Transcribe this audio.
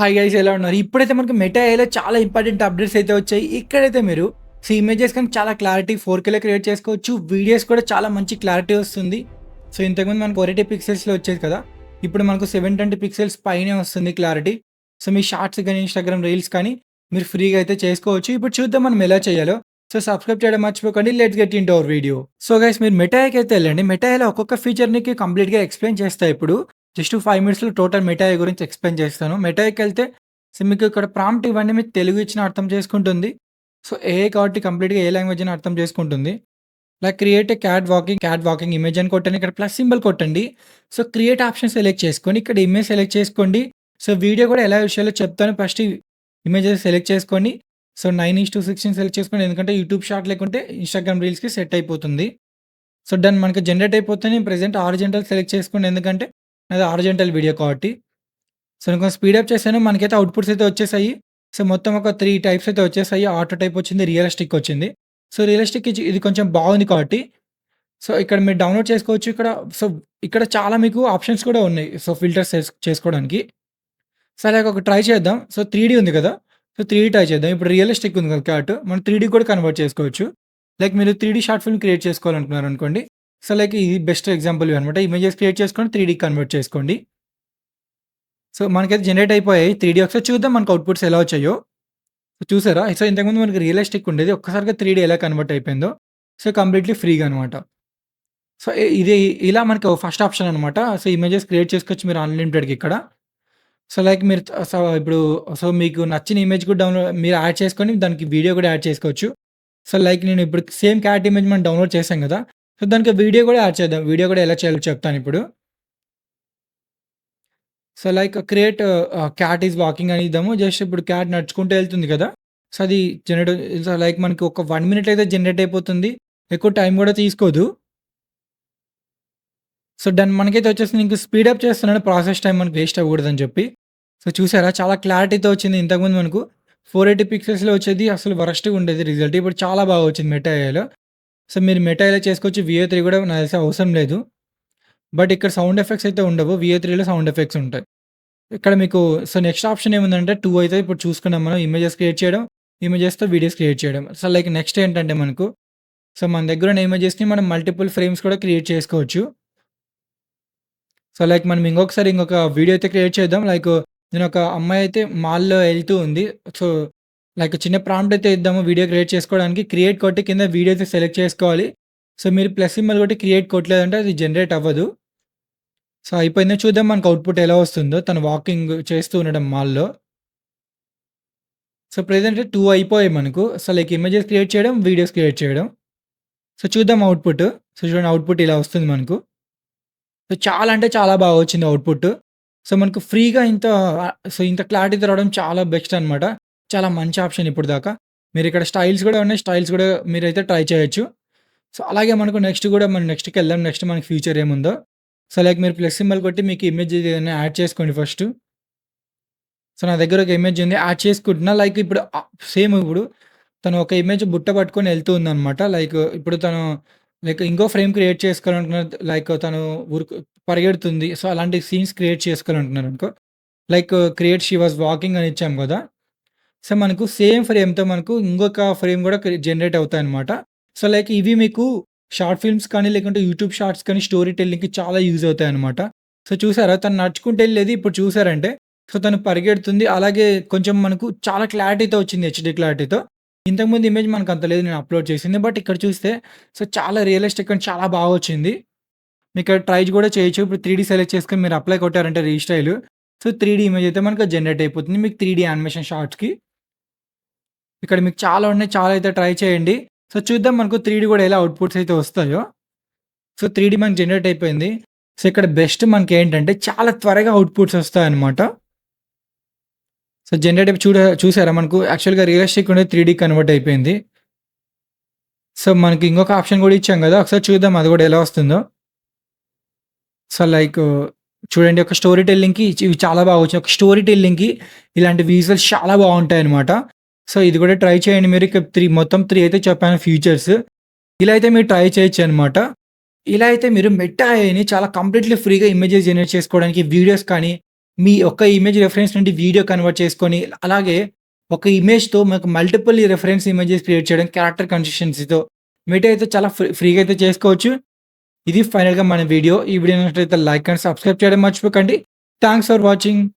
Hi guys ఎలా ఉన్నారు? ఇప్పుడైతే మనకి మెటా ఏలో చాలా ఇంపార్టెంట్ అప్డేట్స్ అయితే వచ్చాయి. ఇక్కడైతే మీరు సో ఇమేజెస్ కానీ చాలా క్లారిటీ ఫోర్ కేలో క్రియేట్ చేసుకోవచ్చు. వీడియోస్ కూడా చాలా మంచి క్లారిటీ వస్తుంది. సో ఇంతకుముందు మనకు ఒరిటీ పిక్సెల్స్లో వచ్చేది కదా? ఇప్పుడు మనకు సెవెన్ ట్వంటీ పిక్సెల్స్ పైనే వస్తుంది క్లారిటీ సో మీ షార్ట్స్ కానీ ఇన్స్టాగ్రామ్ రీల్స్ కానీ మీరు ఫ్రీగా అయితే చేసుకోవచ్చు. ఇప్పుడు చూద్దాం మనం ఎలా చేయాలో. సో సబ్స్క్రైబ్ చేయడం మర్చిపోకండి. Let's get in our video so guys మీరు మెటాయికి అయితే వెళ్ళండి. మెటాయిలో ఒక్కొక్క ఫీచర్ని కంప్లీట్గా ఎక్స్ప్లెయిన్ చేస్తా. ఇప్పుడు జస్ట్ ఫైవ్ మినిట్స్లో టోటల్ మెటాయి గురించి ఎక్స్ప్లెయిన్ చేస్తాను. మెటాయికి వెళ్తే సో మీకు ఇక్కడ ప్రాంప్ట్ ఇవన్నీ మీకు తెలుగు ఇచ్చిన అర్థం చేసుకుంటుంది. సో ఏ కాబట్టి కంప్లీట్గా ఏ లాంగ్వేజ్ అని అర్థం చేసుకుంటుంది. Like create a cat walking cat walking image అని కొట్టండి. ఇక్కడ ప్లస్ సింబల్ కొట్టండి. సో క్రియేట్ ఆప్షన్ సెలెక్ట్ చేసుకోండి. ఇక్కడ ఇమేజ్ సెలెక్ట్ చేసుకోండి. సో వీడియో కూడా ఎలా విషయాలో చెప్తాను ఫస్ట్ ఇమేజెస్ సెలెక్ట్ చేసుకోండి so nine is to sixteen select చేసుకోండి. ఎందుకంటే యూట్యూబ్ షార్ట్ లేకుంటే ఇన్స్టాగ్రామ్ రీల్స్కి సెట్ అయిపోతుంది. సో డన్ మనకి జనరేట్ అయిపోతే నేను ప్రెసెంట్ ఆరిజెంటల్ సెలెక్ట్ చేసుకోండి. ఎందుకంటే అది ఆరిజెంటల్ వీడియో కాబట్టి. సో నేను కొంచెం స్పీడప్ చేశాను. మనకైతే అవుట్పుట్స్ అయితే వచ్చేసాయి. సో మొత్తం ఒక త్రీ టైప్స్ అయితే వచ్చేసాయి. ఆటో టైప్ వచ్చింది రియలిస్టిక్ వచ్చింది. సో రియలిస్టిక్ ఇది- ఇది కొంచెం బాగుంది కాబట్టి. సో ఇక్కడ మీరు డౌన్లోడ్ చేసుకోవచ్చు. ఇక్కడ సో ఇక్కడ చాలా మీకు ఆప్షన్స్ కూడా ఉన్నాయి. సో ఫిల్టర్స్ చేసుకోవడానికి. సరే ఒక ట్రై చేద్దాం. సో త్రీ ఉంది కదా. సో త్రీ ట్రై చేద్దాం. ఇప్పుడు రియలిస్టిక్ ఉంది కదా క్యాట్ మనం త్రీ కూడా కన్వర్ట్ చేసుకోవచ్చు. లైక్ మీరు త్రీ షార్ట్ ఫిల్మ్ క్రియేట్ చేసుకోవాలనుకున్నారు అనుకోండి సో లైక్ ఇది బెస్ట్ ఎగ్జాంపుల్ అనమాట ఇమేజెస్ క్రియేట్ చేసుకోండి త్రీ కన్వర్ట్ చేసుకోండి. సో మనకైతే జనరేట్ అయిపోయాయి. త్రీ డీ ఒకసారి చూద్దాం మనకు అవుట్పుట్స్ ఎలా వచ్చాయో. సో చూసారా? సో ఇంతకుముందు మనకి రియలిస్టిక్ ఉండేది. ఒక్కసారిగా త్రీ డీ ఎలా కన్వర్ట్ అయిపోయిందో. సో కంప్లీట్లీ ఫ్రీగా అనమాట సో ఇది ఇలా మనకి ఫస్ట్ ఆప్షన్ అనమాట సో ఇమేజెస్ క్రియేట్ చేసుకోవచ్చు మీరు అన్లిమిటెడ్కి ఇక్కడ. సో లైక్ మీరు సో ఇప్పుడు సో మీకు నచ్చిన ఇమేజ్ కూడా డౌన్లోడ్ మీరు యాడ్ చేసుకొని దానికి వీడియో కూడా యాడ్ చేసుకోవచ్చు. సో లైక్ నేను ఇప్పుడు సేమ్ క్యాట్ ఇమేజ్ మనం డౌన్లోడ్ చేసాం కదా. సో దానికి వీడియో కూడా యాడ్ చేద్దాం. వీడియో కూడా ఎలా చేయాలో చెప్తాను ఇప్పుడు. So like create cat is walking అని ఇద్దాము. జస్ట్ ఇప్పుడు క్యాట్ నడుచుకుంటూ వెళ్తుంది కదా. సో అది జనరేట్ సో లైక్ మనకి ఒక వన్ మినిట్ అయితే జనరేట్ అయిపోతుంది. ఎక్కువ టైం కూడా తీసుకోదు. సో దాన్ని మనకైతే వచ్చేసి ఇంక స్పీడప్ చేస్తున్నాడు. ప్రాసెస్ టైం మనకి వేస్ట్ అవ్వకూడదని చెప్పి. సో చూసారా? చాలా క్లారిటీతో వచ్చింది ఇంతకుముందు మనకు. ఫోర్ ఎయిటీ పిక్సెల్స్లో వచ్చేది అసలు వరస్ట్గా ఉండేది. రిజల్ట్ ఇప్పుడు చాలా బాగా వచ్చింది మెటాయిలో సో మీరు మెటాయిలో చేసుకోవచ్చు? వియో త్రీ కూడా నాకు తెలిసి అవసరం లేదు. బట్ ఇక్కడ సౌండ్ ఎఫెక్ట్స్ అయితే ఉండవు. వియో త్రీలో సౌండ్ ఎఫెక్ట్స్ ఉంటాయి. ఇక్కడ మీకు సో నెక్స్ట్ ఆప్షన్ ఏముందంటే టూ అయితే ఇప్పుడు చూసుకున్నాం మనం. ఇమేజెస్ క్రియేట్ చేయడం ఇమేజెస్తో వీడియోస్ క్రియేట్ చేయడం. సో లైక్ నెక్స్ట్ ఏంటంటే మనకు సో మన దగ్గర ఉన్న ఇమేజెస్ని మనం మల్టిపుల్ ఫ్రేమ్స్ కూడా క్రియేట్ చేసుకోవచ్చు. సో లైక్ మనం ఇంకొకసారి ఇంకొక వీడియో అయితే క్రియేట్ చేద్దాం. లైక్ నేను ఒక అమ్మాయి అయితే మాల్లో వెళ్తూ ఉంది. సో లైక్ చిన్న ప్రాంప్ట్ అయితే ఇద్దాము వీడియో క్రియేట్ చేసుకోవడానికి. క్రియేట్ కొట్టి కింద వీడియో అయితే సెలెక్ట్ చేసుకోవాలి. సో మీరు ప్లస్ సింబల్ కొట్టి క్రియేట్ కొట్టలేదంటే అది జనరేట్ అవ్వదు. సో అయిపోయిందో. చూద్దాం మనకు అవుట్పుట్ ఎలా వస్తుందో. తను వాకింగ్ చేస్తూ ఉండడం మాల్లో. సో ప్రజెంట్ టూ అయిపోయాయి మనకు. సో లైక్ ఇమేజెస్ క్రియేట్ చేయడం వీడియోస్ క్రియేట్ చేయడం. సో చూద్దాం అవుట్పుట్. సో చూడండి అవుట్పుట్ ఇలా వస్తుంది మనకు. సో చాలా అంటే చాలా బాగా వచ్చింది అవుట్పుట్. సో మనకు ఫ్రీగా ఇంత సో ఇంత క్లారిటీ రావడం చాలా బెస్ట్ అనమాట చాలా మంచి ఆప్షన్ ఇప్పుడు దాకా. మీరు ఇక్కడ స్టైల్స్ కూడా ఉన్నాయి స్టైల్స్ కూడా మీరైతే ట్రై చేయొచ్చు. సో అలాగే మనకు నెక్స్ట్ కూడా మనం నెక్స్ట్కి వెళ్దాం నెక్స్ట్ మనకి ఫ్యూచర్ ఏముందో. సో లైక్ మీరు ప్లస్ సింబల్ కొట్టి మీకు ఇమేజ్ ఏదైనా యాడ్ చేసుకోండి ఫస్ట్. సో నా దగ్గర ఒక ఇమేజ్ ఉంది యాడ్ చేసుకుంటున్నా. లైక్ ఇప్పుడు సేమ్ ఇప్పుడు తను ఒక ఇమేజ్ బుట్ట పట్టుకొని వెళ్తూ ఉందన్నమాట. లైక్ ఇప్పుడు తను లైక్ ఇంకో ఫ్రేమ్ క్రియేట్ చేసుకోవాలనుకున్నారు లైక్ తను ఊరుకు పరిగెడుతుంది. సో అలాంటి సీన్స్ క్రియేట్ చేసుకోవాలనుకున్నారు అనుకో like create she was walking అని ఇచ్చాము కదా. సో మనకు సేమ్ ఫ్రేమ్తో మనకు ఇంకొక ఫ్రేమ్ కూడా జనరేట్ అవుతాయి అనమాట సో లైక్ ఇవి మీకు షార్ట్ ఫిల్మ్స్ కానీ లేకుంటే యూట్యూబ్ షార్ట్స్ కానీ స్టోరీ టెల్లింగ్కి చాలా యూజ్ అవుతాయి అనమాట సో చూసారా? తను నడుచుకుంటే వెళ్ళేది ఇప్పుడు చూసారంటే సో తను పరిగెడుతుంది. అలాగే కొంచెం మనకు చాలా క్లారిటీతో వచ్చింది హెచ్డి క్లారిటీతో. ఇంతకుముందు ఇమేజ్ మనకు అంత లేదు నేను అప్లోడ్ చేసింది. బట్ ఇక్కడ చూస్తే సో చాలా రియలిస్టిక్ అండ్ చాలా బాగా వచ్చింది. మీకు ట్రైజ్ ట్రై కూడా చేయొచ్చు. ఇప్పుడు త్రీ సెలెక్ట్ చేసుకొని మీరు అప్లై కొట్టారంటే రీస్టైల్ సో త్రీ ఇమేజ్ అయితే మనకు జనరేట్ అయిపోతుంది. మీకు త్రీ యానిమేషన్ షార్ట్స్కి. ఇక్కడ మీకు చాలా ఉన్నాయి చాలా అయితే ట్రై చేయండి. సో చూద్దాం మనకు త్రీ కూడా ఎలా అవుట్పుట్స్ అయితే వస్తాయో. సో త్రీ మనకు జనరేట్ అయిపోయింది. సో ఇక్కడ బెస్ట్ మనకి ఏంటంటే చాలా త్వరగా అవుట్పుట్స్ వస్తాయన్నమాట. సో జనరేట్ చూడ చూసారా మనకు? యాక్చువల్గా రియలిస్టిక్ ఉండే త్రీ కన్వర్ట్ అయిపోయింది. సో మనకి ఇంకొక ఆప్షన్ కూడా ఇచ్చాం కదా ఒకసారి చూద్దాం అది కూడా ఎలా వస్తుందో. సో లైక్ చూడండి ఒక స్టోరీ టెల్లింగ్కి ఇవి చాలా బాగా వచ్చాయి. ఒక స్టోరీ టెల్లింగ్కి ఇలాంటి విజువల్స్ చాలా బాగుంటాయి అనమాట సో ఇది కూడా ట్రై చేయండి మీరు ఇక త్రీ మొత్తం త్రీ అయితే చెప్పాను ఫీచర్స్ ఇలా అయితే మీరు ట్రై చేయొచ్చు అనమాట ఇలా అయితే మీరు మెట్టా అని చాలా కంప్లీట్లీ ఫ్రీగా ఇమేజెస్ జనరేట్ చేసుకోవడానికి వీడియోస్ కానీ మీ ఒక్క ఇమేజ్ రెఫరెన్స్ నుండి వీడియో కన్వర్ట్ చేసుకొని అలాగే ఒక ఇమేజ్‌తో మనకు మల్టిపుల్ రెఫరెన్స్ ఇమేజెస్ క్రియేట్ చేయడం క్యారెక్టర్ కన్సిస్టెన్సీతో మెటా అయితే చాలా ఫ్రీ ఫ్రీగా అయితే చేసుకోవచ్చు. ఇది ఫైనల్‌గా మన వీడియో. ఈ వీడియో నచ్చినట్లయితే లైక్ అండ్ సబ్స్క్రైబ్ చేయడం మర్చిపోకండి. Thanks for watching.